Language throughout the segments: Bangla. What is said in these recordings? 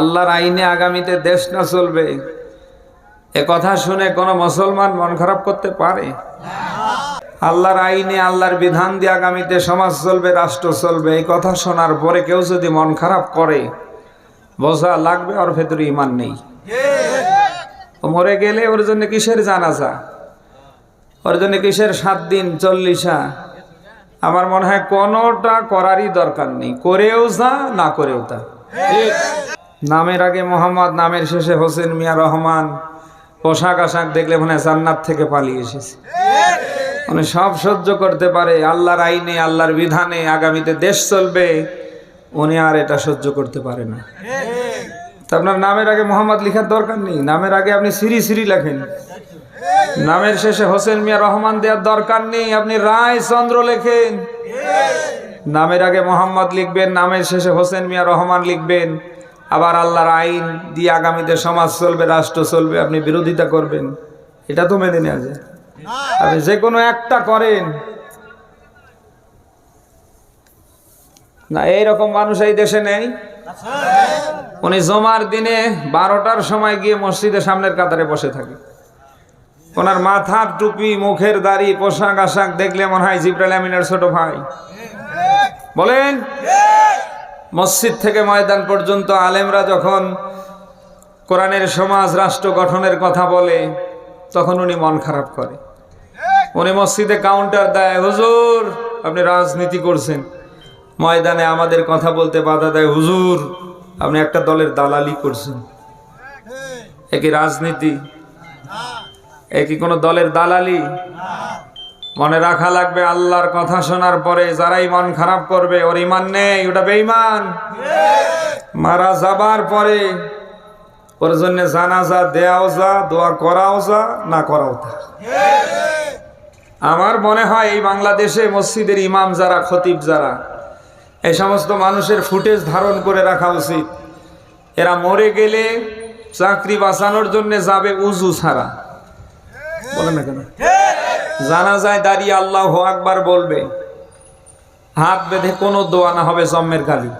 আল্লাহর আইনে আগামীতে দেশ না চলবে, এ কথা শুনে কোন মুসলমান মন খারাপ করতে পারে? আল্লাহর আইনে, আল্লাহর বিধান দিয়ে আগামীতে সমাজ চলবে, রাষ্ট্র চলবে, এই কথা শোনার পরে কেউ যদি মন খারাপ করে, বোঝা লাগবে ওর ভেতরে ইমান নেই। মরে গেলে ওর জন্য কিসের জানাজা? ওর জন্য কিসের সাত দিন চল্লিশা? আমার মনে হয় কোনোটা করারই দরকার নেই, করেও যা, না করেও তা। নামের আগে মোহাম্মদ, নামের শেষে হোসেন মিয়া রহমান। পোশাক আশাক দেখলে মনে জান্নাত থেকে পালিয়ে এসেছে। মানে সব সহ্য করতে পারে, আল্লাহর আইনে, আল্লাহর বিধানে আগামীতে দেশ চলবে। উনি আর এটা সহ্য করতে পারে না। তা আপনার নামের আগে মোহাম্মদ লিখার দরকার নেই। নামের আগে আপনি সিরি সিরি লেখেন। নামের শেষে হোসেন মিয়া রহমান দেওয়ার দরকার নেই। আপনি রায় চন্দ্র লেখেন। নামের আগে মোহাম্মদ লিখবেন, নামের শেষে হোসেন মিয়া রহমান লিখবেন। আবার আল্লাহর আইন দিয়ে আগামীতে সমাজ চলবে, রাষ্ট্র চলবে, আপনি বিরোধিতা করবেন। এটা তো মেনে নেওয়া যায় আপনি যে কোনো একটা করেন। না, এইরকম মানুষ এই দেশে নেই। উনি জমার দিনে বারোটার সময় গিয়ে মসজিদের সামনের কাতারে বসে থাকে। ওনার মাথার টুপি, মুখের দাড়ি, পোশাক আশাক দেখলে মনে হয় আমিনের ছোট ভাই। বলেন? মসজিদ থেকে ময়দান পর্যন্ত আলেমরা যখন কোরআনের সমাজ, রাষ্ট্র গঠনের কথা বলে, তখন উনি মন খারাপ করে। উনি মসজিদে কাউন্টার দেয়, হুজুর, আপনি রাজনীতি করছেন। ময়দানে আমাদের কথা বলতে বাধা দেয়, হুজুর, আপনি একটা দলের দালালি করছেন। একই রাজনীতি? একই কোনো দলের দালালি? মনে রাখা লাগবে, আল্লাহর কথা শোনার পরে যারাই মন খারাপ করবে, ওর ইমান নেই, ওটা বেঈমান। মারা যাবার পরে ওর জন্য জানাজা দেওয়াও যা, দোয়া করাও যা, না করাও তা। আমার মনে হয় এই বাংলাদেশে মসজিদের ইমাম যারা, খতিব যারা এই সমস্ত মানুষের ফুটেজ ধারণ করে রাখা উচিত। এরা মরে গেলে চাকরি বাঁচানোর জন্য যাবে উজু ছাড়া। বলেন না কেন? জানা যায় দাঁড়িয়ে আল্লাহ আকবার বলবে, হাত বেঁধে কোনো দোয়া না হবে জম্মের গালি।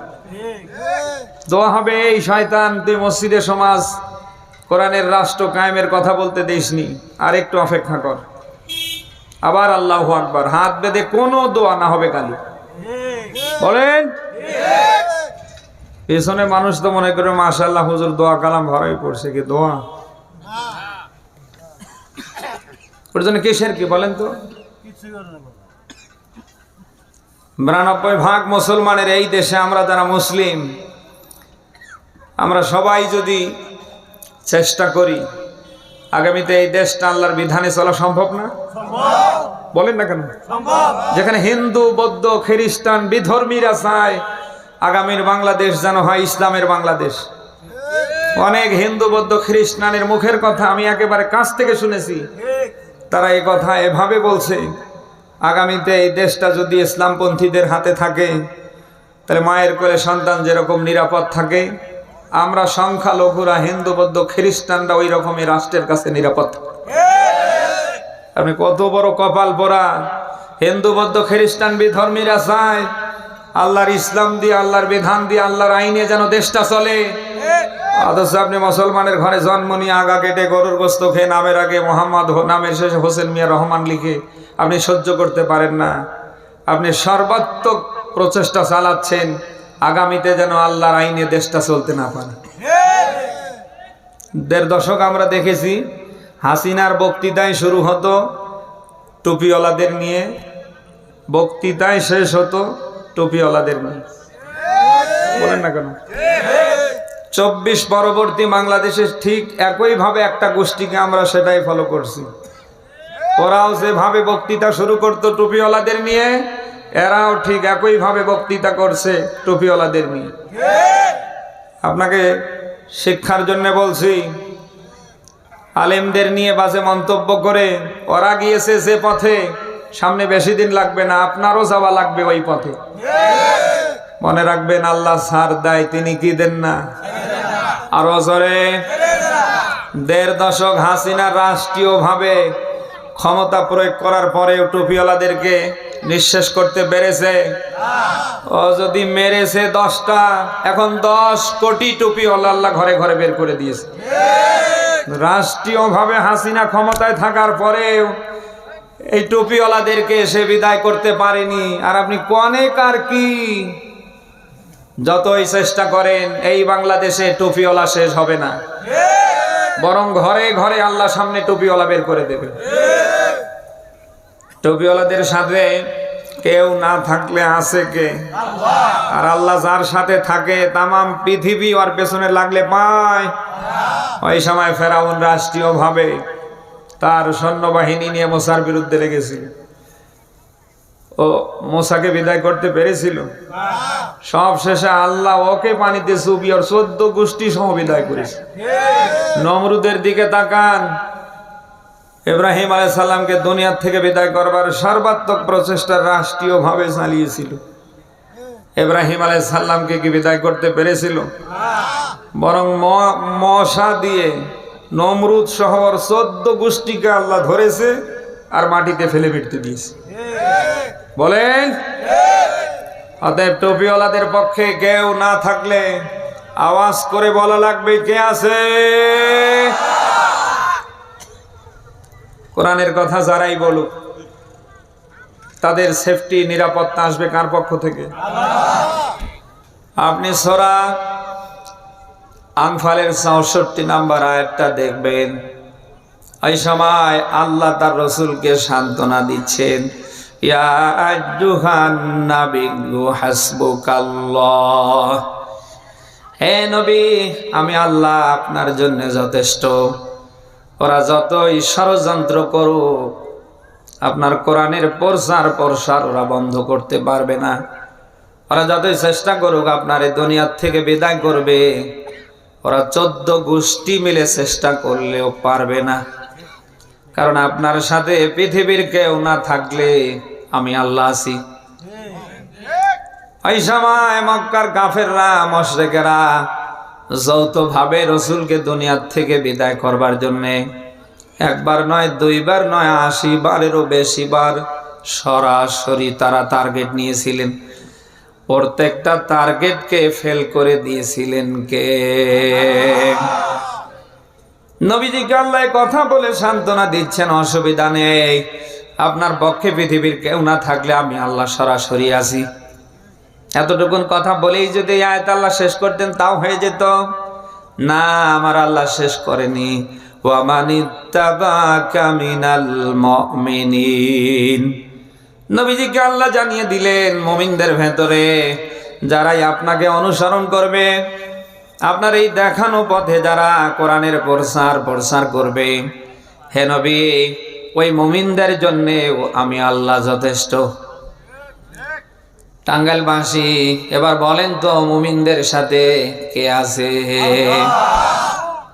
দোয়া হবে, এই শয়তান, তুই মসজিদে সমাজ, কোরআনের রাষ্ট্র কায়েমের কথা বলতে দিসনি আর একটু অপেক্ষা কর। আবার আল্লাহ আকবার, হাত বেঁধে কোনো দোয়া না হবে গালি। বলেন? পেছনে মানুষ তো মনে করে মাশাল্লাহ হুজুর দোয়া কালাম ভরাই পড়ছে, কি দোয়া? ওর জন্য কিসের কি বলেন তো? বিরানব্বই ভাগ মুসলমানের এই দেশে আমরা যারা মুসলিম, আমরা সবাই যদি চেষ্টা করি আগামীতে এই দেশটা আল্লাহর বিধানে চলা সম্ভব না? বলেন না কেন? যেখানে হিন্দু, বৌদ্ধ, খ্রিস্টান, বিধর্মীরা চায় আগামীর বাংলাদেশ যেন হয় ইসলামের বাংলাদেশ। অনেক হিন্দু, বৌদ্ধ, খ্রিস্টানের মুখের কথা আমি একেবারে কাছ থেকে শুনেছি। তারা এই কথা এভাবে বলছে, আগামীতে এই দেশটা যদি ইসলামপন্থীদের হাতে থাকে, তাহলে মায়ের কোলে সন্তান যেরকম নিরাপদ থাকে, আমরা সংখ্যালঘুরা, হিন্দু, বৌদ্ধ, খ্রিস্টানরা ওই রকমই রাষ্ট্রের কাছে নিরাপদ। আপনি কত বড় কপাল পরা হিন্দু, বৌদ্ধ, খ্রিস্টান বিধর্মীরা চায়, আল্লাহর ইসলাম দিয়ে, আল্লাহর বিধান দিয়ে, আল্লাহর আইনে যেন দেশটা চলে অথচ আপনি মুসলমানের ঘরে জন্ম নিয়ে আগা কেটে গরুর গোস্ত খেয়ে নামের আগে মোহাম্মদ নামের শেষে হোসেন মিয়া রহমান লিখে আপনি সহ্য করতে পারেন না। আপনি সর্বাত্মক প্রচেষ্টা চালাচ্ছেন, আগামীতে যেন আল্লাহর আইনে দেশটা চলতে না পারে। দেড় দশক আমরা দেখেছি হাসিনার বক্তৃতায় শুরু হতো টুপিওয়ালাদের নিয়ে, বক্তৃতায় শেষ হতো টুপিওয়ালাদের নিয়ে। বলেন না কেন? চব্বিশ পরবর্তী বাংলাদেশের ঠিক একইভাবে একটা গোষ্ঠীকে আমরা সেটাই ফলো করছি। ওরাও যেভাবে বক্তৃতা শুরু করতো টুপিওয়ালাদের নিয়ে, এরাও ঠিক একইভাবে বক্তৃতা করছে টুপিওয়ালাদের নিয়ে। আপনাকে শিক্ষার জন্য বলছি, আলেমদের নিয়ে বাজে মন্তব্য করে, ওরা গিয়েছে যে পথে, সামনে বেশি দিন লাগবে না, আপনারও যাওয়া লাগবে ওই পথে। মনে রাখবেন, আল্লাহ সার দেয়, তিনি কি দেন না? আরও জোরে। দেড় দশক হাসিনা রাষ্ট্রীয়ভাবে ক্ষমতা প্রয়োগ করার পরেও টুপিওয়ালাদেরকে নিঃশেষ করতে পেরেছে। ও যদি মেরেছে দশটা, এখন দশ কোটি টুপিওয়ালা আল্লাহ ঘরে ঘরে বের করে দিয়েছে। রাষ্ট্রীয়ভাবে হাসিনা ক্ষমতায় থাকার পরেও এই টুপিওয়ালাদেরকে সে বিদায় করতে পারেনি। আর আপনি কনেক আর কি? যতই চেষ্টা করেন, এই বাংলাদেশে টুপিওয়ালা শেষ হবে না। বরং ঘরে ঘরে আল্লাহ সামনে টুপিওয়ালা বের করে দেবে। টুপিওয়ালাদের সাথে কেউ না থাকলে আছে কে? আর আল্লাহ যার সাথে থাকে, তামাম পৃথিবী ওর পেছনে লাগলে পায়। ওই সময় ফেরাউন রাষ্ট্রীয়ভাবে তার সৈন্যবাহিনী নিয়ে মোসার বিরুদ্ধে লেগেছিল। ও মোসাকে বিদায় করতে পেরেছিল। সব শেষে আল্লাহ ওকে পানিতে চুবি ওর চোদ্দ গোষ্ঠী সহ বিদায় করেছে। নমরুদের দিকে তাকান। ইব্রাহিম আলাই সাল্লামকে দুনিয়ার থেকে বিদায় করবার সর্বাত্মক প্রচেষ্টা রাষ্ট্রীয়ভাবে চালিয়েছিল। ইব্রাহিম আলাই সাল্লামকে কি বিদায় করতে পেরেছিল? বরং মশা দিয়ে নমরুদ শহর চোদ্দ গোষ্ঠীকে আল্লাহ ধরেছে আর মাটিতে ফেলে মৃত্যু দিয়েছে। বলেন? অতএব টুপিওয়ালাদের পক্ষে কেউ না থাকলে আওয়াজ করে বলা লাগবে কে আছে? কোরআনের কথা যারাই বলুক, তাদের সেফটি নিরাপত্তা আসবে কার পক্ষ থেকে? আপনি সরা আংফালের চৌষট্টি নাম্বার আয়াতটা দেখবেন। এই সময় আল্লাহ তার রসুলকে সান্ত্বনা দিচ্ছেন। ইয়া আইয়ুহান নাবিয়্যু হাসবুকাল্লাহ। হে নবী, আমি আল্লাহ আপনার জন্য যথেষ্ট। ওরা যতই ষড়যন্ত্র করুক, আপনার কোরআনের প্রসার প্রসার ওরা বন্ধ করতে পারবে না। ওরা যতই চেষ্টা করুক, আপনার এই দুনিয়ার থেকে বিদায় করবে। ওরা চোদ্দ গোষ্ঠী মিলে চেষ্টা করলেও পারবে না। কারণ আপনার সাথে পৃথিবীর কেউ না থাকলে আমি আল্লাহ আছি। ওই সময় মক্কার কাফেররা, মশরেকেরা, যৌথভাবে রসুলকে দুনিয়ার থেকে বিদায় করবার জন্যে একবার নয়, দুইবার নয় আশি বারেরও বেশি বার সরাসরি তারা টার্গেট নিয়েছিলেন। প্রত্যেকটা টার্গেটকে ফেল করে দিয়েছিলেন কে? নবীজিকে আল্লাহ কথা বলে সান্ত্বনা দিচ্ছেন, অসুবিধা নেই। আপনার পক্ষে পৃথিবীর কেউ না থাকলে আমি আল্লাহ সরাসরি আছি। এতটুকুন কথা বলেই যদি আয়াত আল্লাহ শেষ করতেন, তাও হয়ে যেত। না, আমার আল্লাহ শেষ করেনি। নবীজিকে আল্লাহ জানিয়ে দিলেন, মুমিনদের ভেতরে যারাই আপনাকে অনুসরণ করবে, আপনার এই দেখানো পথে যারা কোরআনের প্রসার প্রসার করবে, হে নবী ওই মুমিনদের জন্যে আমি আল্লাহ যথেষ্ট। টাঙ্গাইলবাসী, এবার বলেন তো মুমিনদের সাথে কে আছে?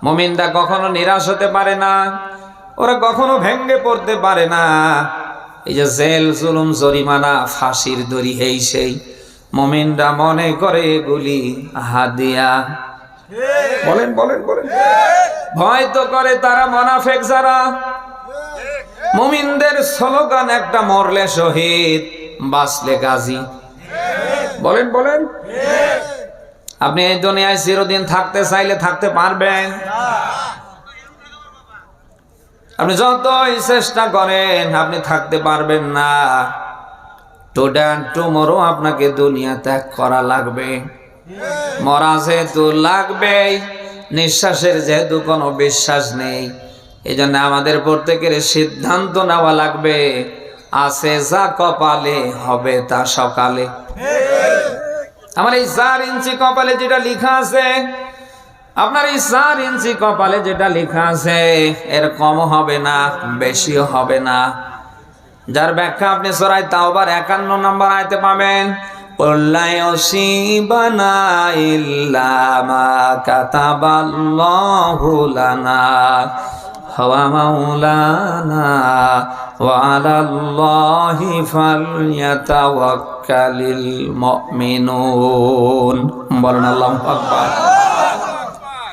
মুমিনরা কখনো নিরাশ হতে পারে না, ওরা কখনো ভেঙ্গে পড়তে পারে না। এই যে জেল, জুলুম, জরিমানা, ফাঁসির দড়ি, এই সেই। মুমিনরা মনে করে এগুলি হাদিয়া। বলেন বলেন বলেন। ভয় তো করে তারা মোনাফেক যারা। মুমিনদের স্লোগান একটা, মরলে শহীদ, বাঁচলে গাজী। বলেন বলেন। আপনি এই দুনিয়ায় চিরদিন থাকতে চাইলে থাকতে পারবেন। আপনি যতই চেষ্টা করেন, আপনি থাকতে পারবেন না। টুডে অ্যান্ড টুমোরো আপনাকে দুনিয়া ত্যাগ করা লাগবে। মরা যেহেতু লাগবেই, নিঃশ্বাসের যেহেতু কোনো বিশ্বাস নেই। এই জন্য আমাদের প্রত্যেকের সিদ্ধান্ত নেওয়া লাগবে। আছে যা কপালে হবে তা সকালে। আমার এই চার ইঞ্চি কপালে যেটা লেখা আছে, আপনার এই চার ইঞ্চি কপালে যেটা লেখা আছে, এর কম হবে না, বেশিও হবে না। যার ব্যাখ্যা আপনি সরাই তাওবার একান্ন নম্বর আয়তে পাবেন ইল্লা মা কাতাবাল্লাহু লানা। مَا كَتَبَ اللَّهُ لَنَا هو مولانا وعلى الله فليتوكل المؤمنون বলেন আল্লাহু আকবার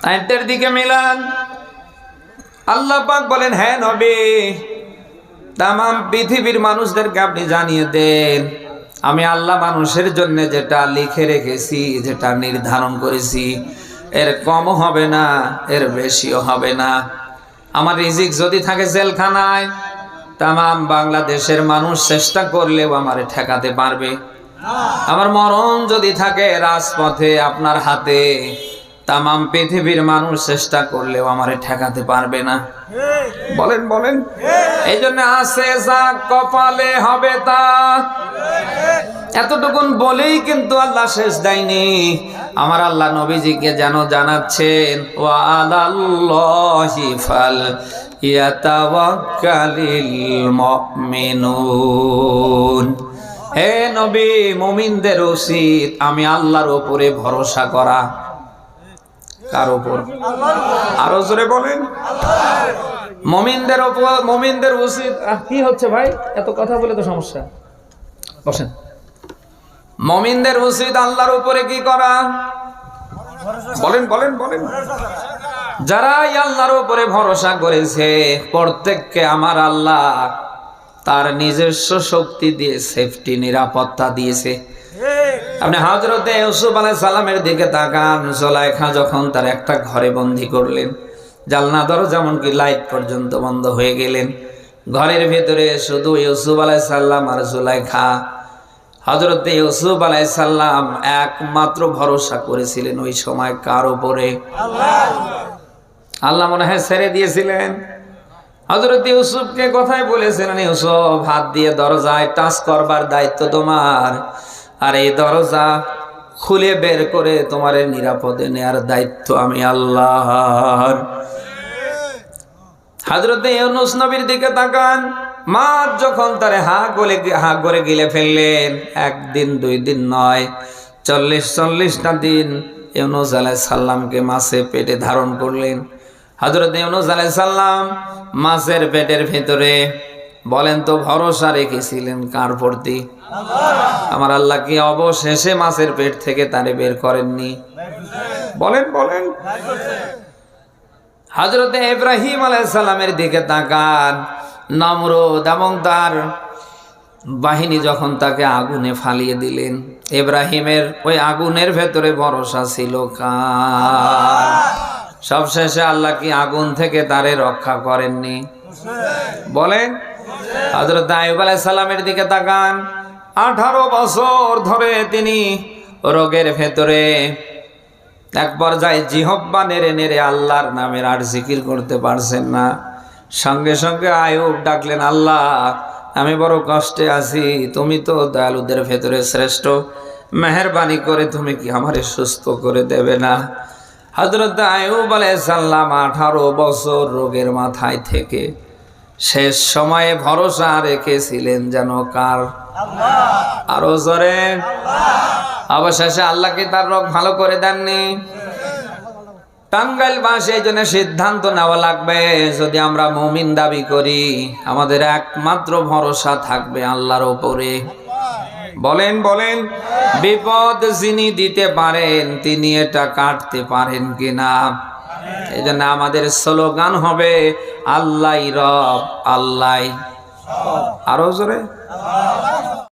আয়াতের দিকে মিলান আল্লাহ পাক বলেন হ্যাঁ নবী তাম পৃথিবীর মানুষদেরকে আপনি জানিয়ে দেন আমি আল্লাহ মানুষের জন্য যেটা লিখে রেখেছি যেটা নির্ধারণ করেছি এর কমও হবে না এর বেশিও হবে না আমার রিজিক যদি থাকে জেলখানায় তাম বাংলাদেশের মানুষ চেষ্টা করলেও আমারে ঠেকাতে পারবে। আমার মরণ যদি থাকে রাজপথে আপনার হাতে, তামাম পৃথিবীর মানুষ চেষ্টা করলেও আমারে ঠেকাতে পারবে না। বলেন বলেন। এই জন্য আছে যা কপালে হবে তা। এতটুকুন বলেই কিন্তু আল্লাহ শেষ দেয়নি। আমার আল্লাহ নবীজিকে যেন জানাচ্ছেন আলাল্লাহি ফাল হে নবী উচিত আমি আল্লাহর উপরে ভরসা করা। কার উপর? আরও জোরে বলেন। মমিনদের উপর, মমিনদের উচিত। কি হচ্ছে ভাই? এত কথা বলে তো সমস্যা। বসেন। মমিনদের উচিত আল্লাহর উপরে কি করা? বলেন বলেন বলেন। যারা আল্লাহর উপরে ভরসা করেছে, প্রত্যেককে আমার আল্লাহ তার নিজস্ব শক্তি দিয়ে সেফটি নিরাপত্তা দিয়েছে। আপনি হজরতে ইউসুফ আলাই সালামের দিকে তাকান, জোলাইখা যখন তার একটা ঘরে বন্দি করলেন, জালনা দরজা এমনকি লাইট পর্যন্ত বন্ধ হয়ে গেলেন। ঘরের ভেতরে শুধু ইউসুফ আলাই সাল্লাম আর জোলাইখা হজরতে ইউসুফ আলাইসাল্লাম একমাত্র ভরসা করেছিলেন ওই সময় কার উপরে? আল্লাহ মনে হয় ছেড়ে দিয়েছিলেন। হজরত ইউসুফকে কথাই বলেছিলেন, ইউসুফ, হাত দিয়ে দরজায় টাচ করবার দায়িত্ব তোমার। আর এই দরজা খুলে বের করে তোমার নিরাপদে নেয়ার দায়িত্ব আমি আল্লাহর। হাজরতে ইউনুস নবীর দিকে তাকান। মা যখন তারে হা গলে হা করে গিলে ফেললেন, একদিন, দুই দিন নয়, চল্লিশ, চল্লিশটা দিন ইউনুস আলাই সাল্লামকে মাছে পেটে ধারণ করলেন। হজরত ইউনুস আলাই সাল্লাম মাছের পেটের ভেতরে বলেন, তো ভরসা রেখেছিলেন কার প্রতি? আমার আল্লাহ কি অবশেষে মাছের পেট থেকে তারে বের করেননি? বলেন বলেন। হজরতে ইব্রাহিম আলাইসাল্লামের দিকে তাকান। নমরুদ এবং তার বাহিনী যখন তাকে আগুনে ফালিয়ে দিলেন, ইব্রাহিমের ওই আগুনের ভেতরে ভরসা ছিল সবশেষে আল্লাহ কি আগুন থেকে তারে রক্ষা করেননি? বলেন হজরত আয়ুব আলাইহিস সালামের দিকে তাকান। আঠারো বছর ধরে তিনি রোগের ভেতরে এক পর্যায়ে জিহব্বা নেড়ে নেড়ে আল্লাহর নামের আর জিকির করতে পারছেন না। সঙ্গে সঙ্গে আয়ুব ডাকলেন আল্লাহ আমি বড় কষ্টে আছি। তুমি তো দয়ালুদের ভেতরে শ্রেষ্ঠ। মেহরবানি করে তুমি কি আমারে সুস্থ করে দেবে না? হজরত আয়ুব আলাইসাল্লাম আঠারো বছর রোগের মাথায় থেকে শেষ সময়ে ভরসা রেখেছিলেন যেন কার? আরও জোরে। অবশেষে আল্লাহকে তার রোগ ভালো করে দেননি। টাঙ্গাইল এই জন্য সিদ্ধান্ত নেওয়া লাগবে। যদি আমরা মমিন দাবি করি, আমাদের একমাত্র ভরসা থাকবে আল্লাহর ওপরে বলেন বলেন, বিপদ যিনি দিতে পারেন, তিনি এটা কাটতে পারেন কিনা? এই জন্য আমাদের স্লোগান হবে আল্লাহ রব আল্লাহ আরও জোরে?